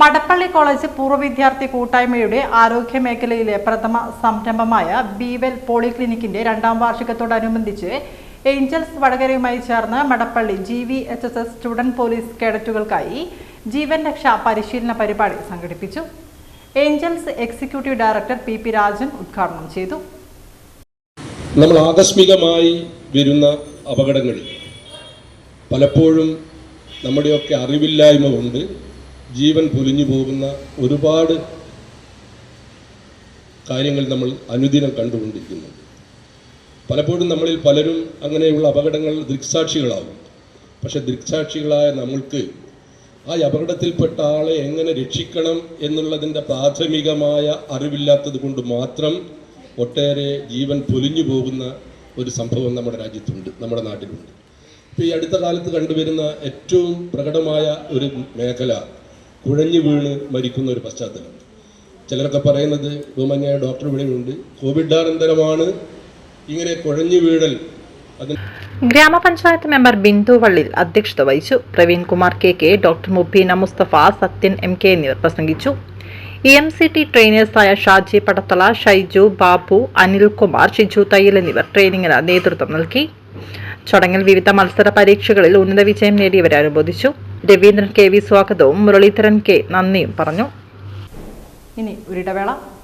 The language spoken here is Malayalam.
മടപ്പള്ളി കോളേജ് പൂർവ വിദ്യാർത്ഥി കൂട്ടായ്മയുടെ ആരോഗ്യ മേഖലയിലെ പ്രഥമ സംരംഭമായ ബീവെൽ പോളിക്ലിനിക്കിന്റെ രണ്ടാം വാർഷികത്തോടനുബന്ധിച്ച് ഏഞ്ചൽസ് വടകരയുമായി ചേർന്ന് Madappally G V H S S student police കേഡറ്റുകൾക്കായി ജീവൻ രക്ഷാ പരിശീലന പരിപാടി സംഘടിപ്പിച്ചു. Angels executive director P P Rajan ഉദ്ഘാടനം ചെയ്തു. നമ്മൾ ആകസ്മികമായി വരുന്ന അപകടങ്ങളിൽ പലപ്പോഴും നമ്മുടെയൊക്കെ അറിവില്ലായ്മ കൊണ്ട് ജീവൻ പൊലിഞ്ഞു പോകുന്ന ഒരുപാട് കാര്യങ്ങൾ നമ്മൾ അനുദിനം കണ്ടുകൊണ്ടിരിക്കുന്നു. പലപ്പോഴും നമ്മളിൽ പലരും അങ്ങനെയുള്ള അപകടങ്ങൾ ദൃക്സാക്ഷികളാവും. പക്ഷെ ദൃക്സാക്ഷികളായ നമ്മൾക്ക് ആ അപകടത്തിൽപ്പെട്ട ആളെ എങ്ങനെ രക്ഷിക്കണം എന്നുള്ളതിന്റെ പ്രാഥമികമായ അറിവില്ലാത്തത് കൊണ്ട് മാത്രം ഒട്ടേറെ ജീവൻ പൊലിഞ്ഞു പോകുന്ന ഒരു സംഭവം നമ്മുടെ രാജ്യത്തുണ്ട് നമ്മുടെ നാട്ടിലുണ്ട്. ഇപ്പോൾ ഈ അടുത്ത കാലത്ത് കണ്ടുവരുന്ന ഏറ്റവും പ്രകടമായ ഒരു മേഖല കുഴഞ്ഞു വീണ് മരിക്കുന്ന ഒരു പശ്ചാത്തലം. ചിലരൊക്കെ പറയുന്നത് ബഹുമാന്യായ ഡോക്ടർ ഇവിടെയുണ്ട്. കോവിഡാനന്തരമാണ് ഇങ്ങനെ കുഴഞ്ഞു വീഴൽ. ഗ്രാമപഞ്ചായത്ത് മെമ്പർ ബിന്ദു വള്ളിൽ അധ്യക്ഷത വഹിച്ചു. Praveenkumar K K doctor Mubeena Mustafa Sathyan M K എന്നിവർ പ്രസംഗിച്ചു. ഇ എം സി ടി ട്രെയിനേഴ്സായ ഷാജി പടത്തള ഷൈജു ബാബു അനിൽകുമാർ ഷിജു തയ്യൽ എന്നിവർ ട്രെയിനിങ്ങിന് നേതൃത്വം നൽകി. ചടങ്ങിൽ വിവിധ മത്സര പരീക്ഷകളിൽ ഉന്നത വിജയം നേടിയവരെ അനുമോദിച്ചു. രവീന്ദ്രൻ കെ വി സ്വാഗതവും മുരളീധരൻ കെ നന്ദിയും പറഞ്ഞു. ഇനി ഒരിടവേള.